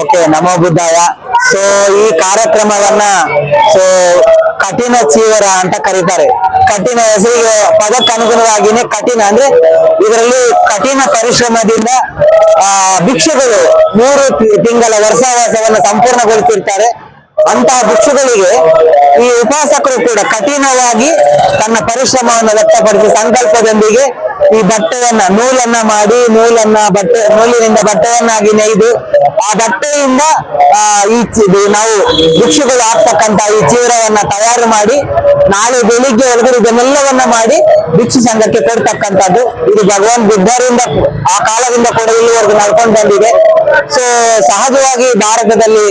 Okay ನಮೋ ಬುದ್ಧಾಯ so ಈ ಕಾರ್ಯಕ್ರಮವನ್ನ so ಕಠಿಣ ಚೀವರ ಅಂತ ಕರೀತಾರೆ. ಕಠಿಣ ಹೆಸರಿಗೆ ಪದಕ್ಕೆ ಅನುಗುಣವಾಗಿನೇ ಕಠಿಣ ಅಂದ್ರೆ ಇದರಲ್ಲಿ ಕಠಿಣ ಪರಿಶ್ರಮದಿಂದ, ಆ, ಭಿಕ್ಷುಗಳು ಮೂರು ತಿಂಗಳ ವರ್ಷಾವಾಸವನ್ನು ಸಂಪೂರ್ಣಗೊಳಿಸಿರ್ತಾರೆ. ಅಂತಹ ಭಿಕ್ಷುಗಳಿಗೆ ಈ ಉಪಾಸಕರು ಕೂಡ ಕಠಿಣವಾಗಿ ತನ್ನ ಪರಿಶ್ರಮವನ್ನು ವ್ಯಕ್ತಪಡಿಸಿ ಸಂಕಲ್ಪದೊಂದಿಗೆ ಈ ಬಟ್ಟೆಯನ್ನ, ನೂಲನ್ನ ಮಾಡಿ, ನೂಲನ್ನ ಬಟ್ಟೆ, ನೂಲಿನಿಂದ ಬಟ್ಟೆಯನ್ನಾಗಿ ನೇಯ್ದು, ಆ ಬಟ್ಟೆಯಿಂದ ಈ ನಾವು ಭಿಕ್ಷುಗಳು ಹಾಕ್ತಕ್ಕಂತ ಈ ಚೀರವನ್ನ ತಯಾರು ಮಾಡಿ, ನಾಳೆ ಬೆಳಿಗ್ಗೆ ಒಳಗಡೆ ಇದನ್ನೆಲ್ಲವನ್ನ ಮಾಡಿ ಭಿಕ್ಷು ಸಂಘಕ್ಕೆ ಕೊಡ್ತಕ್ಕಂಥದ್ದು. ಇದು ಭಗವಾನ್ ಬುದ್ಧರಿಂದ, ಆ ಕಾಲದಿಂದ ಕೂಡ ಇಲ್ಲಿವರೆಗೂ ನಡ್ಕೊಂಡು ಬಂದಿದೆ. ಸೊ ಸಹಜವಾಗಿ ಭಾರತದಲ್ಲಿ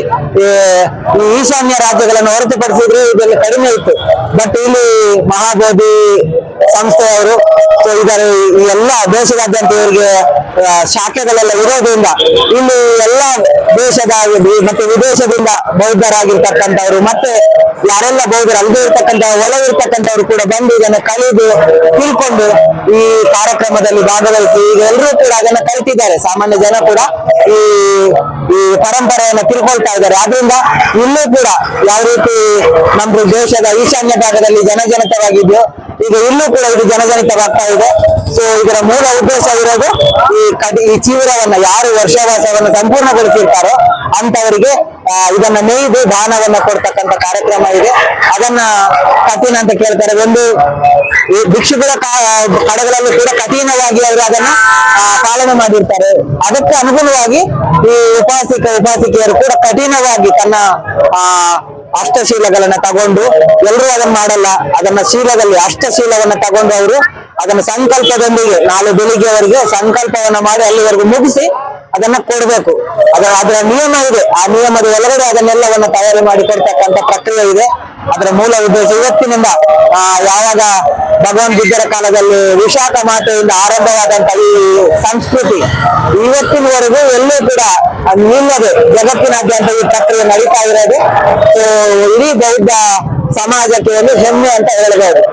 ಈಶಾನ್ಯ ರಾಜ್ಯಗಳನ್ನು ಹೊರತುಪಡಿಸಿದ್ರೆ ಇದೆಲ್ಲ ಕಡಿಮೆ ಇತ್ತು. ಬಟ್ ಇಲ್ಲಿ ಮಹಾಬೋಧಿ ಸಂಸ್ಥೆಯವರು. ಸೊ ಇದರ ಎಲ್ಲ ದೇಶದಾದ್ಯಂತ ಇವರಿಗೆ ಶಾಖೆಗಳೆಲ್ಲ ಇರೋದ್ರಿಂದ ಇಲ್ಲಿ ಎಲ್ಲ ದೇಶದ ಮತ್ತೆ ವಿದೇಶದಿಂದ ಬೌದ್ಧರಾಗಿರ್ತಕ್ಕಂಥವ್ರು ಮತ್ತೆ ಯಾರೆಲ್ಲ ಬೌದ್ಧರು ಅಲ್ಲದೆ ಇರ್ತಕ್ಕಂಥ ಒಳಗಿರ್ತಕ್ಕಂಥವ್ರು ಕೂಡ ಬಂದು ಇದನ್ನು ಕಲಿದು ತಿಳ್ಕೊಂಡು ಈ ಕಾರ್ಯಕ್ರಮದಲ್ಲಿ ಭಾಗವಹಿಸಿ ಈಗ ಎಲ್ಲರೂ ಕೂಡ ಅದನ್ನ ಕಲಿತಿದ್ದಾರೆ. ಸಾಮಾನ್ಯ ಜನ ಕೂಡ ಈ ಈ ಪರಂಪರೆಯನ್ನು ತಿಳ್ಕೊಳ್ತಾ ಇದ್ದಾರೆ. ಆದ್ರಿಂದ ಇಲ್ಲೂ ಕೂಡ ಯಾವ ರೀತಿ ನಮ್ಮ ದೇಶದ ಈಶಾನ್ಯ ಭಾಗದಲ್ಲಿ ಜನಜನಿತವಾಗಿದ್ದು ಈಗ ಇಲ್ಲೂ ಕೂಡ ಇದು ಜನಜನಿತವಾಗ್ತಾ ಇದೆ. ಸೊ ಇದರ ಮೂಲ ಉದ್ದೇಶ ಇರೋದು ಈ ಕಡಿ, ಈ ಚೀವರವನ್ನ ಯಾರು ವರ್ಷವಾಸವನ್ನು ಸಂಪೂರ್ಣಗೊಳಿಸಿರ್ತಾರೋ ಅಂತವರಿಗೆ ಇದನ್ನ ನೇಯ್ದು ದಾನವನ್ನ ಕೊಡ್ತಕ್ಕಂತ ಕಾರ್ಯಕ್ರಮ ಇದೆ. ಅದನ್ನ ಕಠಿಣ ಅಂತ ಕೇಳ್ತಾರೆ. ಒಂದು, ಈ ಭಿಕ್ಷುಗಳ ಕಡೆಗಳಲ್ಲೂ ಕೂಡ ಕಠಿಣವಾಗಿ ಅವರು ಅದನ್ನ ಪಾಲನೆ ಮಾಡಿರ್ತಾರೆ. ಅದಕ್ಕೆ ಅನುಗುಣವಾಗಿ ಈ ಉಪಾಸಿಕ, ಉಪಾಸಿಕೆಯರು ಕೂಡ ಕಠಿಣವಾಗಿ ತನ್ನ, ಆ ಅಷ್ಟಶೀಲಗಳನ್ನ ತಗೊಂಡು ಎಲ್ಲರೂ ಅದನ್ನ ಮಾಡಲ್ಲ. ಅದನ್ನ ಶೀಲದಲ್ಲಿ ಅಷ್ಟಶೀಲವನ್ನ ತಗೊಂಡು ಅವರು ಅದನ್ನ ಸಂಕಲ್ಪದೊಂದಿಗೆ ನಾಳೆ ಬೆಳಿಗ್ಗೆವರೆಗೆ ಸಂಕಲ್ಪವನ್ನ ಮಾಡಿ ಅಲ್ಲಿವರೆಗೂ ಮುಗಿಸಿ ಅದನ್ನ ಕೊಡ್ಬೇಕು. ಅದರ ಅದರ ನಿಯಮ ಇದೆ. ಆ ನಿಯಮದ ಒಳಗಡೆ ಅದನ್ನೆಲ್ಲವನ್ನು ತಯಾರಿ ಮಾಡಿ ಕೊಡ್ತಕ್ಕಂತ ಪ್ರಕ್ರಿಯೆ ಇದೆ. ಅದರ ಮೂಲ ಉದ್ದೇಶ ಇವತ್ತಿನಿಂದ ಯಾವಾಗ ಭಗವಾನ್ ಬುದ್ಧರ ಕಾಲದಲ್ಲಿ ವಿಶಾಖ ಮಾತೆಯಿಂದ ಆರಂಭವಾದಂತ ಈ ಸಂಸ್ಕೃತಿ, ಇವತ್ತಿನವರೆಗೂ ಎಲ್ಲೂ ಕೂಡ ನಿಲ್ಲದೆ ಜಗತ್ತಿನಾದ್ಯಂತ ಈ ಪ್ರಕ್ರಿಯೆ ನಡೀತಾ ಇರೋದು. ಇಡೀ ಬೌದ್ಧ ಸಮಾಜಕ್ಕೆ ಒಂದು ಹೆಮ್ಮೆ ಅಂತ ಹೇಳ್ಬೋದು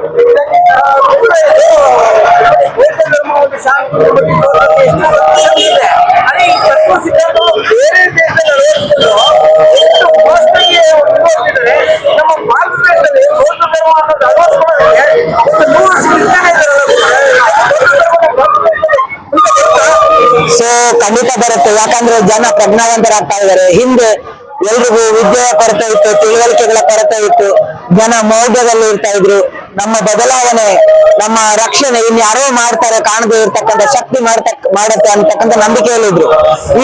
ಖಂಡಿತ ಬರುತ್ತೆ. ಯಾಕಂದ್ರೆ ಜನ ಪ್ರಜ್ಞಾವಂತರಾಗ್ತಾ ಇದಾರೆ ಹಿಂದೆ ಎಲ್ರಿಗೂ ವಿದ್ಯೆಯ ಕೊರತೆ ಇತ್ತು, ತಿಳುವಳಿಕೆಗಳ ಕೊರತೆ ಇತ್ತು. ಜನ ಮೌಢ್ಯದಲ್ಲಿ ಇರ್ತಾ ಇದ್ರು. ನಮ್ಮ ಬದಲಾವಣೆ, ನಮ್ಮ ರಕ್ಷಣೆ ಇನ್ಯಾರೋ ಮಾಡ್ತಾರೆ, ಕಾಣದೇ ಇರ್ತಕ್ಕಂಥ ಶಕ್ತಿ ಮಾಡ್ತ ಮಾಡುತ್ತೆ ಅಂತಕ್ಕಂಥ ನಂಬಿಕೆಯಲ್ಲಿದ್ರು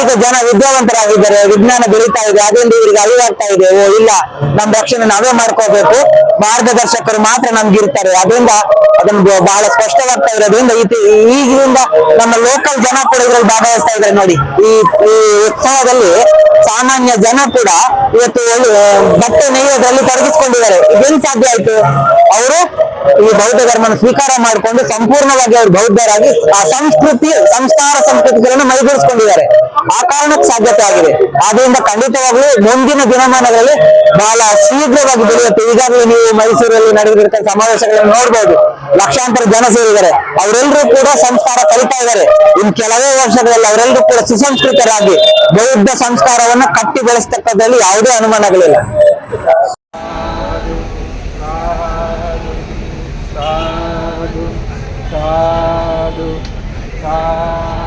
ಈಗ ಜನ ವಿದ್ಯಾವಂತರಾಗಿದ್ದಾರೆ, ವಿಜ್ಞಾನ ಬೆಳೀತಾ ಇದೆ ಅದರಿಂದ ಇವರಿಗೆ ಅರಿವಾಗ್ತಾ ಇದೆ. ಓ, ಇಲ್ಲ, ನಮ್ ರಕ್ಷಣೆ ನಾವೇ ಮಾಡ್ಕೋಬೇಕು. ಮಾರ್ಗದರ್ಶಕರು ಮಾತ್ರ ನಮ್ಗಿರ್ತಾರೆ. ಅದರಿಂದ ಅದನ್ನ ಬಹಳ ಸ್ಪಷ್ಟವಾಗ್ತಾ ಇರೋದ್ರಿಂದ ಈಗಿನಿಂದ ನಮ್ಮ ಲೋಕಲ್ ಜನ ಕೂಡ ಇದ್ರಲ್ಲಿ ಭಾಗವಹಿಸ್ತಾ ಇದ್ದಾರೆ ನೋಡಿ. ಈ ಉತ್ಸವದಲ್ಲಿ ಸಾಮಾನ್ಯ ಜನ ಕೂಡ ಇವತ್ತು ಬಟ್ಟೆ ನೇಯೋದ್ರಲ್ಲಿ ತೊಡಗಿಸ್ಕೊಂಡಿದ್ದಾರೆ ಇದೇನ್ ಸಾಧ್ಯ ಆಯ್ತು? ಅವರು ಈ ಬೌದ್ಧ ಧರ್ಮನ ಸ್ವೀಕಾರ ಮಾಡಿಕೊಂಡು ಸಂಪೂರ್ಣವಾಗಿ ಅವರು ಬೌದ್ಧರಾಗಿ ಆ ಸಂಸ್ಕೃತಿ ಸಂಸ್ಕಾರ ಸಂಸ್ಕೃತಿಗಳನ್ನು ಮೈಗೂಡಿಸಿಕೊಂಡಿದ್ದಾರೆ ಆ ಕಾರಣಕ್ಕೆ ಸಾಧ್ಯತೆ ಆಗಿದೆ. ಆದ್ರಿಂದ ಖಂಡಿತವಾಗ್ಲೂ ಮುಂದಿನ ದಿನಮಾನಗಳಲ್ಲಿ ಬಹಳ ಶೀಘ್ರವಾಗಿ ಬೆಳೆಯುತ್ತೆ. ಈಗಾಗಲೇ ನೀವು ಮೈಸೂರಲ್ಲಿ ನಡೆದಿರುವಂತಹ ಸಮಾವೇಶಗಳನ್ನು ನೋಡಬಹುದು ಲಕ್ಷಾಂತರ ಜನ ಸೇರಿದ್ದಾರೆ. ಅವರೆಲ್ಲರೂ ಕೂಡ ಸಂಸ್ಕಾರ ಕಲಿತಾ ಇದ್ದಾರೆ. ಇನ್ ಕೆಲವೇ ವರ್ಷಗಳಲ್ಲಿ ಅವರೆಲ್ಲರೂ ಕೂಡ ಸುಸಂಸ್ಕೃತರಾಗಿ ಬೌದ್ಧ ಸಂಸ್ಕಾರವನ್ನ ಕಟ್ಟಿ ಬೆಳೆಸ್ತಕ್ಕಂಥದ್ರಲ್ಲಿ ಯಾವುದೇ ಅನುಮಾನಗಳಿಲ್ಲ. ಸಾಧು ಸಾಧು